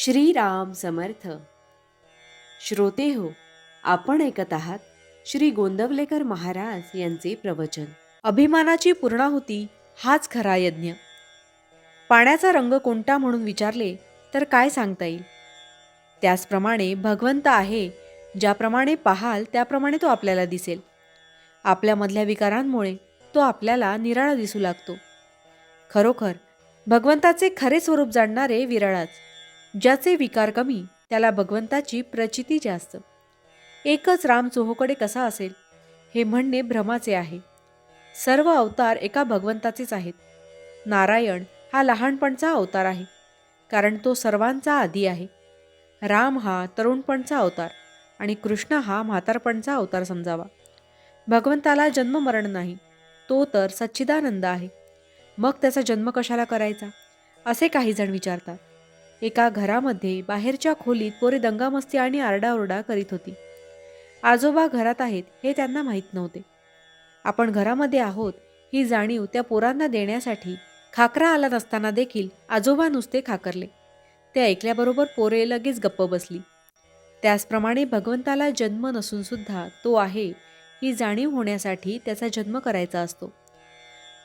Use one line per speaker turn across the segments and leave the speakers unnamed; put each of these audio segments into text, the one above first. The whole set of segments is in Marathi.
श्रीराम समर्थ. श्रोते हो आपण ऐकत आहात श्री गोंदवलेकर महाराज यांचे प्रवचन. अभिमानाची पूर्णाहुती हाच खरा यज्ञ. पाण्याचा रंग कोणता म्हणून विचारले तर काय सांगता येईल? त्याचप्रमाणे भगवंत आहे ज्याप्रमाणे पाहाल त्याप्रमाणे तो आपल्याला दिसेल. आपल्यामधल्या विकारांमुळे तो आपल्याला निराळा दिसू लागतो. खरोखर भगवंताचे खरे स्वरूप जाणणारे विरळाच. ज्याचे विकार कमी त्याला भगवंताची प्रचिती जास्त. एकच राम चोहोकडे कसा असेल हे म्हणणे भ्रमाचे आहे. सर्व अवतार एका भगवंताचेच आहेत. नारायण हा लहानपणचा अवतार आहे कारण तो सर्वांचा आधी आहे. राम हा तरुणपणचा अवतार आणि कृष्ण हा म्हातारपणचा अवतार समजावा. भगवंताला जन्ममरण नाही तो तर सच्चिदानंद आहे. मग त्याचा जन्म कशाला करायचा? असे काही जण विचारतात. एका घरामध्ये बाहेरच्या खोलीत पोरे दंगामस्ती आणि आरडाओरडा करीत होती. आजोबा घरात आहेत हे त्यांना माहीत नव्हते. आपण घरामध्ये आहोत ही जाणीव त्या पोरांना देण्यासाठी खाकरा आला नसताना देखील आजोबा नुसते खाकरले. ते ऐकल्याबरोबर पोरे लगेच गप्प बसली. त्याचप्रमाणे भगवंताला जन्म नसूनसुद्धा तो आहे ही जाणीव होण्यासाठी त्याचा जन्म करायचा असतो.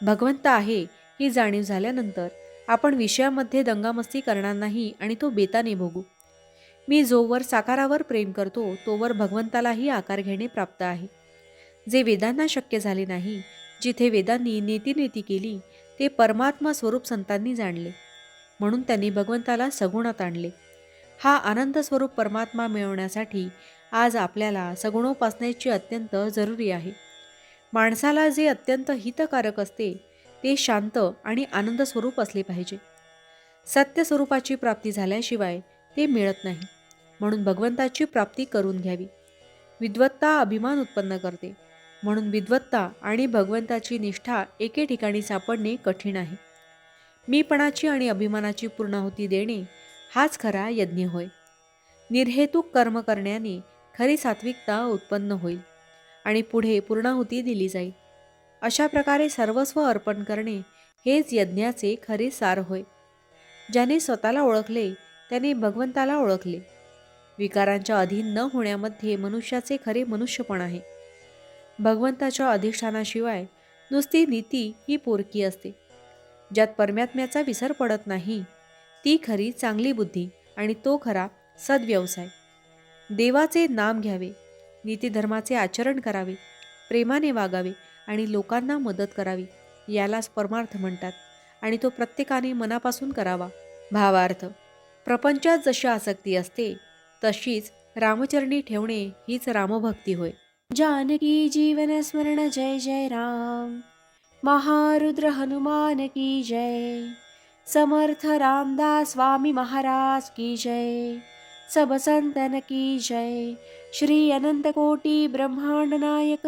भगवंत आहे ही जाणीव झाल्यानंतर आपण विषयामध्ये दंगामस्ती करणार नाही आणि तो बेताने भोगू. मी जोवर साकारावर प्रेम करतो तोवर भगवंतालाही आकार घेणे प्राप्त आहे. जे वेदांना शक्य झाले नाही जिथे वेदांनी नेतीनेती केली ते परमात्मा स्वरूप संतांनी जाणले. म्हणून त्यांनी भगवंताला सगुणात आणले. हा आनंद स्वरूप परमात्मा मिळवण्यासाठी आज आपल्याला सगुणोपासनेची अत्यंत जरुरी आहे. माणसाला जे अत्यंत हितकारक असते ते शांत आणि आनंद स्वरूप असले पाहिजे. सत्य स्वरूपाची प्राप्ती झाल्याशिवाय ते मिळत नाही. म्हणून भगवंताची प्राप्ती करून घ्यावी. विद्वत्ता अभिमान उत्पन्न करते. म्हणून विद्वत्ता आणि भगवंताची निष्ठा एके ठिकाणी सापडणे कठीण आहे. मीपणाची आणि अभिमानाची पूर्णाहुती देणे हाच खरा यज्ञ होय. निर्हेतुक कर्म करण्याने खरी सात्विकता उत्पन्न होईल आणि पुढे पूर्णाहुती दिली जाईल. अशा प्रकारे सर्वस्व अर्पण करणे हेच यज्ञाचे खरे सार होय. ज्याने स्वतःला ओळखले त्याने भगवंताला ओळखले. विकारांच्या अधीन न होण्यामध्ये मनुष्याचे खरे मनुष्यपण आहे. भगवंताच्या अधिष्ठानाशिवाय नुसती नीती ही पोरकी असते. ज्यात परमात्म्याचा विसर पडत नाही ती खरी चांगली बुद्धी आणि तो खरा सद्व्यवसाय. देवाचे नाम घ्यावे नीतीधर्माचे आचरण करावे प्रेमाने वागावे आणि लोकांना मदत करावी यालाच परमार्थ म्हणतात आणि तो प्रत्येकाने मनापासून करावा. भावार्थ प्रपंचात जशी आसक्ती असते तशीच रामचरणी ठेवणे हीच रामभक्ती होय. जानकी जीवन स्मरण जय जय राम. महारुद्र हनुमान की जय. समर्थ रामदास स्वामी महाराज की जय. सब संतन की जय. श्री अनंत कोटी ब्रह्मांड नायक